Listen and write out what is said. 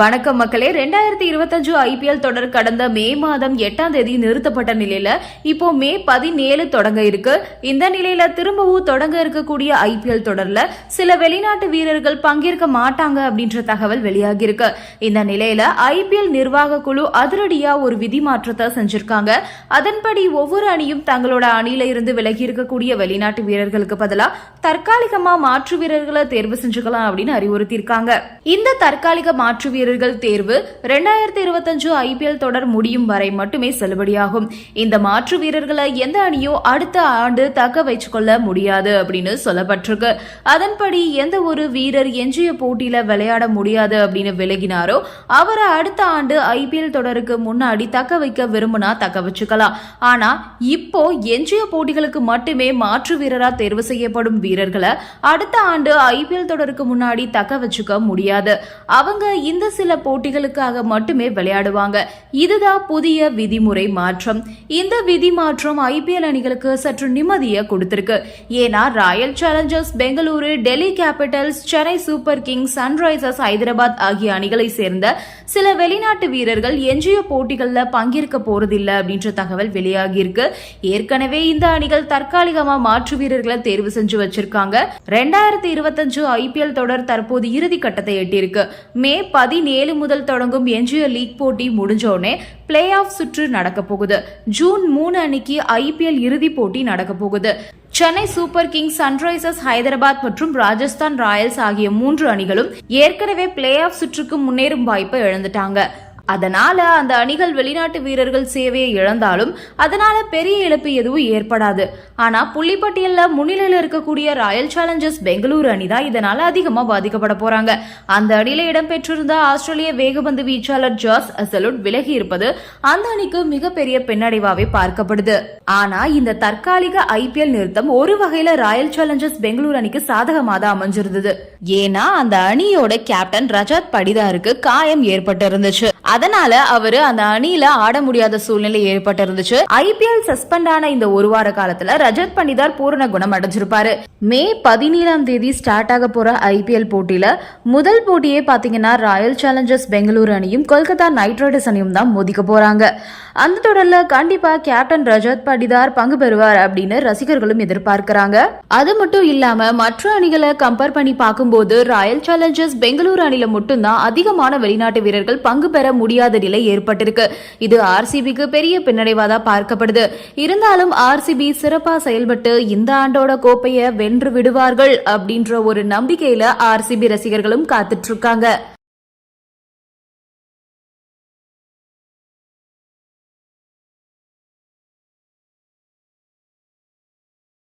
வணக்கம் மக்களே ரெண்டாயிரத்தி இருபத்தஞ்சு ஐபிஎல் தொடர் கடந்த மே மாதம் எட்டாம் தேதி நிறுத்தப்பட்ட நிலையில இப்போ மே பதினேழு தொடங்க இருக்கு. இந்த நிலையில திரும்பவும் தொடங்க இருக்கக்கூடிய ஐபிஎல் தொடர்ல சில வெளிநாட்டு வீரர்கள் பங்கேற்க மாட்டாங்க அப்படின்ற தகவல் வெளியாகி இருக்கு. இந்த நிலையில ஐபிஎல் நிர்வாக குழு அதிரடியா ஒரு விதி மாற்றத்தை செஞ்சிருக்காங்க. அதன்படி ஒவ்வொரு அணியும் தங்களோட அணியில இருந்து விலகி இருக்கக்கூடிய வெளிநாட்டு வீரர்களுக்கு பதிலா தற்காலிகமா மாற்று வீரர்களை தேர்வு செஞ்சுக்கலாம் அப்படின்னு அறிவுறுத்தியிருக்காங்க. இந்த தற்காலிக மாற்று வீரர்கள் தேர்வு ரெண்டாயிரத்தி இருபத்தஞ்சு ஐபிஎல் தொடர் முடியும் வரை மட்டுமே செல்லுபடியாகும். இந்த மாற்று வீரர்களை எந்த அணியோ அடுத்த ஆண்டு தக்க வச்சுக்கொள்ள முடியாது அப்படின்னு சொல்லப்பட்டிருக்கு. அதன்படி எந்த ஒரு வீரர் எஞ்சிய போட்டியில விளையாட முடியாது அப்படின்னு விலகினாரோ அவரை அடுத்த ஆண்டு ஐபிஎல் தொடருக்கு முன்னாடி தக்க வைக்க விரும்பினா தக்க வச்சுக்கலாம். ஆனா இப்போ எஞ்சிய போட்டிகளுக்கு மட்டுமே மாற்று வீரரா தேர்வு செய்யப்படும் வீரர்களை அடுத்த ஆண்டு ஐபிஎல் தொடருக்கு முன்னாடி தக்க வச்சுக்க முடியாது. அவங்க இந்த சில போட்டிகளுக்காக மட்டுமே விளையாடுவாங்க. இதுதான் புதிய விதிமுறை மாற்றம். இந்த விதி மாற்றம் ஐபிஎல் அணிகளுக்கு சற்று நிம்மதியை கொடுத்திருக்கு. ஏன்னா royal challengers Bengaluru Delhi capitals Chennai super kings sunrisers Hyderabad ஆகிய அணிகளை சேர்ந்த சில வெளிநாட்டு வீரர்கள் எஞ்சிய போட்டிகளில் பங்கேற்க போறதில்லை அப்படின்ற தகவல் வெளியாகி இருக்கு ஏற்கனவே இந்த அணிகள் தற்காலிகமா மாற்று வீரர்களை தேர்வு செஞ்சு வச்சிருக்காங்க. ரெண்டாயிரத்தி இருபத்தஞ்சு ஐபிஎல் தொடர் தற்போது இறுதி கட்டத்தை எட்டியிருக்கு. மே ஏழு முதல் தொடங்கும் எஞ்சிய லீக் போட்டி முடிஞ்சோடனே பிளே ஆஃப் சுற்று நடக்க போகுது. ஜூன் மூணு அன்னைக்கு ஐபிஎல் இறுதிப் போட்டி நடக்க போகுது. Chennai super kings sunrisers Hyderabad மற்றும் ராஜஸ்தான் ராயல்ஸ் ஆகிய மூன்று அணிகளும் ஏற்கனவே பிளே ஆஃப் சுற்றுக்கு முன்னேறும் வாய்ப்பை இழந்துட்டாங்க. அதனால அந்த அணிகள் வெளிநாட்டு வீரர்கள் சேவையை இழந்தாலும் அதனால பெரிய இழப்பு எதுவும் ஏற்படாது. ஆனா புள்ளிப்பட்டியல்ல முன்னிலையில் இருக்கக்கூடிய ராயல் சேலஞ்சர்ஸ் பெங்களூரு அணி தான் இதனால அதிகமா பாதிக்கப்பட போறாங்க. அந்த அணியில இடம்பெற்றிருந்த ஆஸ்திரேலிய வேகபந்து வீச்சாளர் ஜாஸ் அசலுட் விலகி இருப்பது அந்த அணிக்கு மிகப்பெரிய பின்னடைவாவே பார்க்கப்படுது. ஆனா இந்த தற்காலிக ஐபிஎல் நிறுத்தம் ஒரு வகையில ராயல் சேலஞ்சர்ஸ் பெங்களூரு அணிக்கு சாதகமாக தான் அமைஞ்சிருந்தது. ஏன்னா அந்த அணியோட கேப்டன் ரஜாத் படிதாருக்கு காயம் ஏற்பட்டிருந்துச்சு. அதனால அவரு அந்த அணியில ஆட முடியாத சூழ்நிலை ஏற்பட்டு இருந்துச்சு ஐபிஎல் சஸ்பெண்ட் ஆன இந்த ஒரு வார காலத்துல ரஜத் பண்டிதார் பூரண குணம் அடைஞ்சிருப்பாரு. மே பதினேழாம் தேதி ஸ்டார்ட் ஆக போற ஐபிஎல் போட்டியில முதல் போட்டியே பாத்தீங்கன்னா ராயல் சேலஞ்சர்ஸ் பெங்களூரு அணியும் கொல்கத்தா நைட் ரைடர்ஸ் அணியும் தான் மோதிக்க போறாங்க. அந்த தொடர்ல கண்டிப்பா கேப்டன் ரஜத் படிதார் பங்கு பெறுவார் அப்படின்னு ரசிகர்களும் எதிர்பார்க்கிறாங்க. அது மட்டும் இல்லாம மற்ற அணிகளை கம்பேர் பண்ணி பார்க்கும்போது ராயல் சேலஞ்சர்ஸ் பெங்களூரு அணில மட்டும்தான் அதிகமான வெளிநாட்டு வீரர்கள் பங்கு பெற முடியாத நிலை ஏற்பட்டிருக்கு. இது ஆர்சிபிக்கு பெரிய பின்னடைவாதா பார்க்கப்படுது. இருந்தாலும் ஆர்சிபி சிறப்பா செயல்பட்டு இந்த ஆண்டோட கோப்பையை வென்று விடுவார்கள் அப்படின்ற ஒரு நம்பிக்கையில ஆர்சிபி ரசிகர்களும் காத்துட்டு இருக்காங்க.